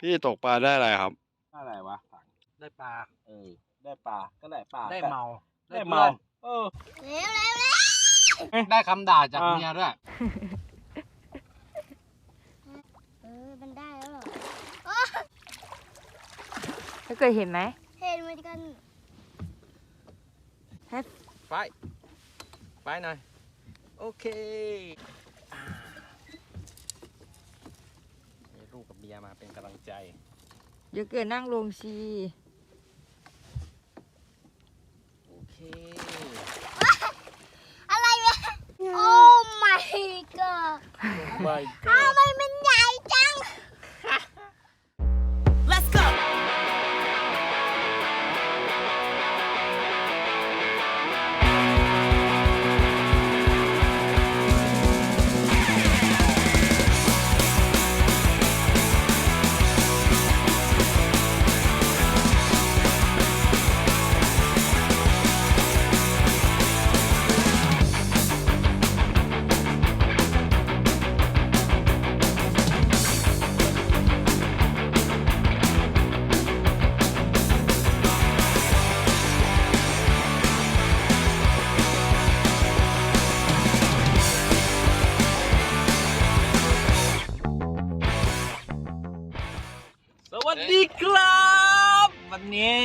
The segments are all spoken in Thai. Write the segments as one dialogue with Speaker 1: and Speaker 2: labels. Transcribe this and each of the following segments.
Speaker 1: พี่ตกปลาได้อะไรครับ
Speaker 2: อะไรวะถัง
Speaker 3: ได้ปลา
Speaker 2: เออ ได้ปลา ก็ได้ปลา
Speaker 3: ได้เมา
Speaker 2: ได้เมา เออ
Speaker 4: เร็วเร็วเร็ว
Speaker 3: ได้คำด่าจาก
Speaker 2: อ่า
Speaker 3: เมียด้วย
Speaker 4: เออ มันได้แล้วเหรอ
Speaker 5: แล้วเคยเห็นไหม
Speaker 4: เห็นเหมือนกัน
Speaker 3: ไปไปหน่อย โอเค อ่ามียมาเป็นกำลังใจ
Speaker 5: เดี๋ยวเกิดนั่งลงชี
Speaker 3: โอเค
Speaker 4: อะไรวะโอ้ my god
Speaker 3: ไม่
Speaker 4: ทำไมมัน
Speaker 2: วัสดีครับ วันนี้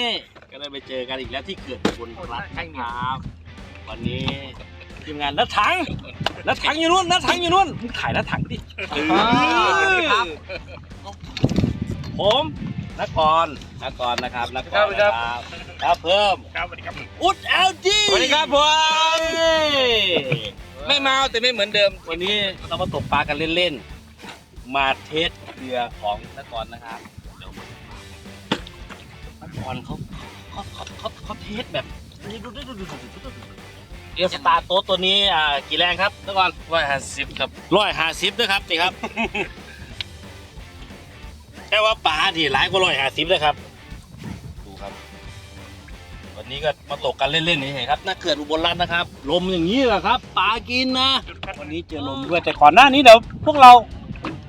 Speaker 2: ก็ได้ไปเจอกันอีกแล้วที่เขื่อนอุบลรัตน์นะครับวันนี้ทีมงานนัดถังนัดถังอยู่นู่นนัดถังอยู่นู่นมึงถ่ายนัดถังดิครับผมนักกรนักกรนะครับนักกรนะครับครับเพิ่มครับสวัสดีครับอุดเอลจี
Speaker 3: สวัสดีครับผมไม่เมาแต่ไม่เหมือนเดิม
Speaker 2: วันนี้เรามาตกปลากันเล่นๆมาเทสเรือของนักกรนะครับ เดี๋ยวนักกรเขาเขาเขาเขาเทสแบบนี่ดูดูดูดูดูดูเอสตาร์โต๊ะตัวนี้อ่ากี่แรงครับนักกร
Speaker 3: ร้อยห้าสิบครับ
Speaker 2: ร้อยห้าสิบนะครับนี่ครับแค่ว่าปลาที่หลายกว่าร้อยห้าสิบเลยครับดูครับ วันนี้ก็มาตกกันเล่นๆนี่เองครับน่าเขื่อนอุบลรัตน์นะครับ ลมอย่างนี้แหละครับปลากินนะวันนี้เจอลมด้วยแต่ก่อนหน้านี้เดี๋ยวพวกเรา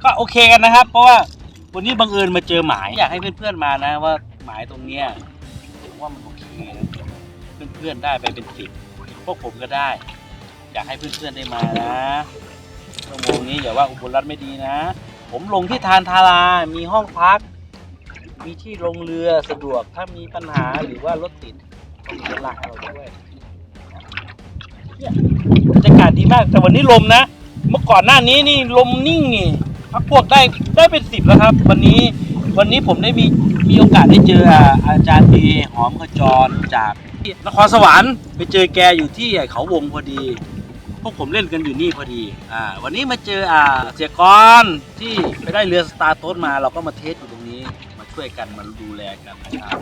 Speaker 2: ก็โอเคกันนะครับ เพราะว่าวันนี้บังเอิญมาเจอหมายอยากให้เพื่อนๆมานะว่า หมายตรงเนี้ยผมว่ามันโอเคนะเพื่อนๆได้ไปเป็นสิบพวกผมก็ได้ อยากให้เพื่อนๆได้มานะชั่วโมงนี้อย่าว่าอุบลรัตไม่ดีนะ ผมลงที่ทานทารามีห้องพัก มีที่ลงเรือสะดวกถ้ามีปัญหาหรือว่ารถติดก็มีรถลากเราด้วยเนี่ยบรรยากาศดีมากแต่วันนี้ลมนะ เมื่อก่อนหน้านี้นี่ลมนิ่งนี่พักพวกได้ได้เป็นสิบแล้วครับ วันนี้วันนี้ผมได้มี มีโอกาสได้เจออาจารย์เอหอมขจรจากนครสวรรค์ไปเจอแกอยู่ที่เขาวงพอดี พวกผมเล่นกันอยู่นี่พอดีอ่าวันนี้มาเจออ่าเสียกรที่ไปได้เรือสตาร์โต๊ดมาเราก็มาเทสอยู่ตรงนี้มาช่วยกันมาดูแลกันนะครับ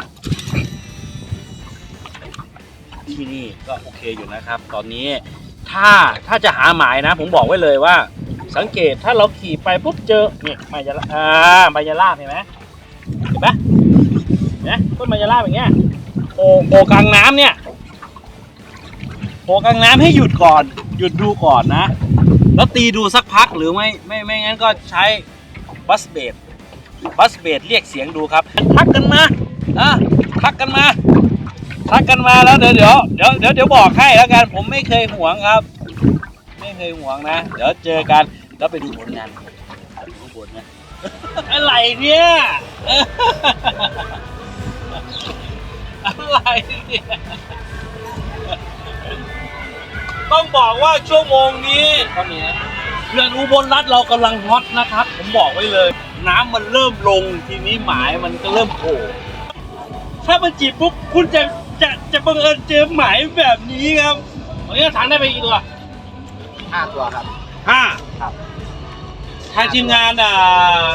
Speaker 2: ที่นี่ก็โอเคอยู่นะครับ ตอนนี้ถ้าถ้าจะหาหมายนะ ผมบอกไว้เลยว่า สังเกตถ้าเราขี่ไปปุ๊บเจอเนี่ยมายาลาอ่ามายาลาบเห็นไหม ห็นไหมเนไหมต้นมายาลาบอย่างเงี้ยโผล่โผกลางน้ำเนี่ยโผกลางน้ำให้หยุดก่อน หยุดดูก่อนนะ แล้วตีดูสักพักหรือไม่ไม่ไม่งั้นก็ใช้บัสเบดบัสเบดเรียกเสียงดูครับ ทักกันมาอะทักกันมา ทักกันมาแล้วเดี๋ยวเดี๋ยวเดี๋ยวเดี๋ยวเดี๋ยวบอกให้แล้วกันผมไม่เคยห่วงครับ ไม่เคยห่วงนะ เดี๋ยวเจอกันแล้วไปดูผลงาน อะไรเนี่ย อะไรเนี่ย ต้องบอกว่าชั่วโมงนี้เขื่อนอุบลรัฐเรากำลังฮอตนะครับ ผมบอกไว้เลย น้ำมันเริ่มลงทีนี้หมายมันก็เริ่มโผล่ถ้ามันจีบปุ๊บคุณจะจะจะบังเอิญเจอหมายแบบนี้ครับตอนนี้ถังได้ไปกี่ตัว
Speaker 3: ห้าตัวครับ
Speaker 2: ห้า
Speaker 3: ครับ
Speaker 2: ทางทีมงานอ่า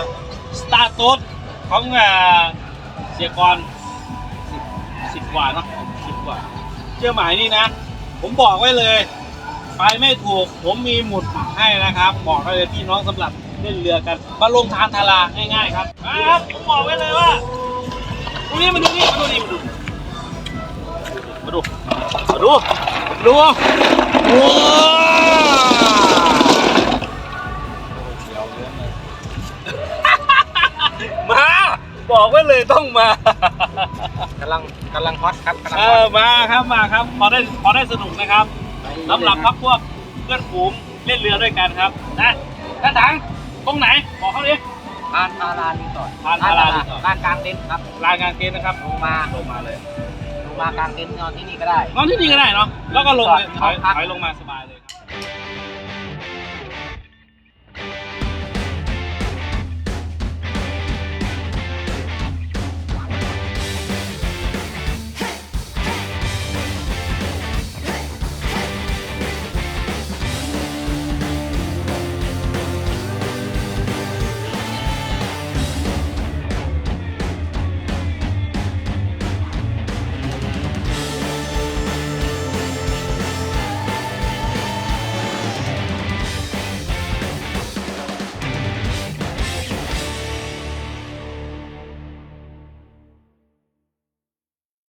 Speaker 2: สตาร์โต๊ดของอ่าเสียกรสิบสิบกว่าเนาะสิบกว่าเจอหมายนี่นะ ผมบอกไว้เลย ไปไม่ถูก ผมมีหมุดให้นะครับ บอกให้เลยพี่น้องสำหรับเล่นเรือกันมาลงทานทาราง่ายๆครับครับผมบอกไว้เลยว่าตรงนี้มาดูนี่มาดูนี่มาดูมาดูมาดูมาดูว้ เลยต้องมา
Speaker 3: กำลังกำลังฮอตครับกำลัง
Speaker 2: เอ
Speaker 3: ฮอ
Speaker 2: อ
Speaker 3: ต
Speaker 2: มาครับมาครับพอได้พอได้สนุกนะครับสำหรับพักพวกเพื่อนฝูงเล่นเรือด้วยกันครับนะท่านถังตรงไหนบอกเขาดิ
Speaker 3: ทานทารารีสอร์ท
Speaker 2: ทานทารารีสอร์ท
Speaker 3: ลานกลางเต็นท์ครับ
Speaker 2: รายงานเกณฑ์นะครับ
Speaker 3: ลงมา
Speaker 2: ลงมาเลย
Speaker 3: ลงมากลางเต็นท์นอนที่นี่ก็ได้
Speaker 2: นอนที่นี่ก็ได้เนาะแล้วก็ลงเลยถอย
Speaker 3: พัก
Speaker 2: ถอยลงมาสบาย